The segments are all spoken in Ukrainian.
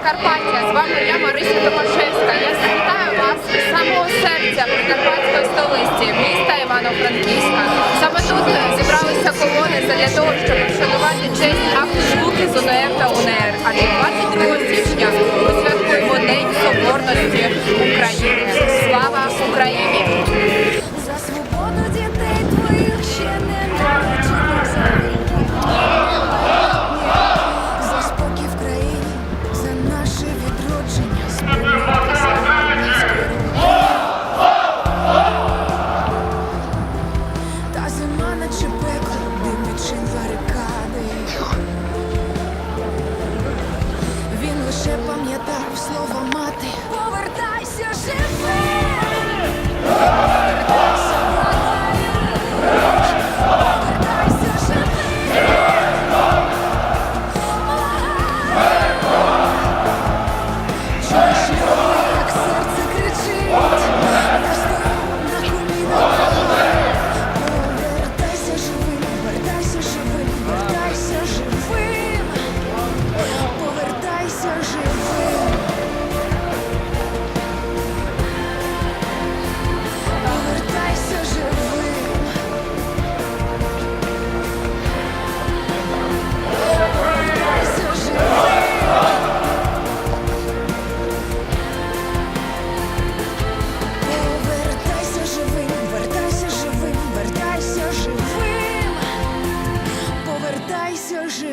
Прикарпаття. З вами я Марися Томашевська. Я вітаю вас з самого серця Прикарпатської столиці, міста Івано-Франківська. Саме тут зібралися колони для того, щоб вшанувати честь акту звуки з УНР та пам'ятав слово мати. Повертайся живим!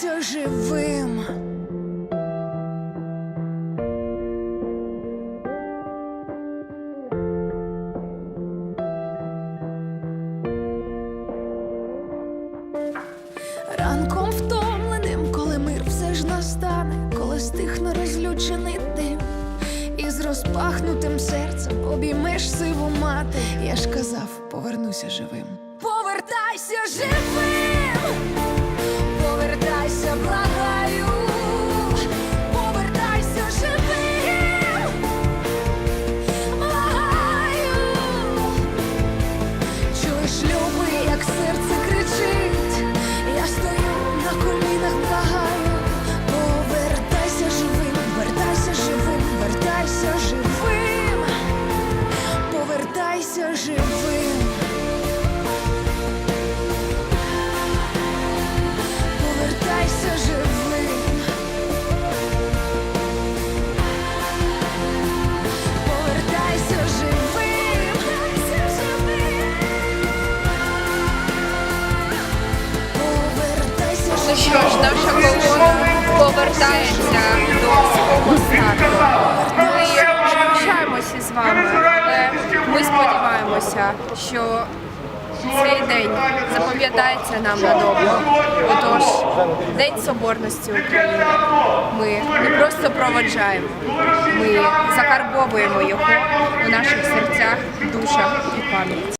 Повертайся живим. Ранком втомленим, коли мир все ж настане, коли стихне розлючений і з розпахнутим серцем обіймеш сиву мати. Я ж казав, повернуся живим. Повертайся живим, Ну що ж, наша колона повертається до свого старту. Ми прощаємося з вами, але ми сподіваємося, що цей день запам'ятається нам надовго. Отож, День Соборності України. Ми не просто проводжаємо, ми закарбовуємо його у наших серцях, душах і пам'яті.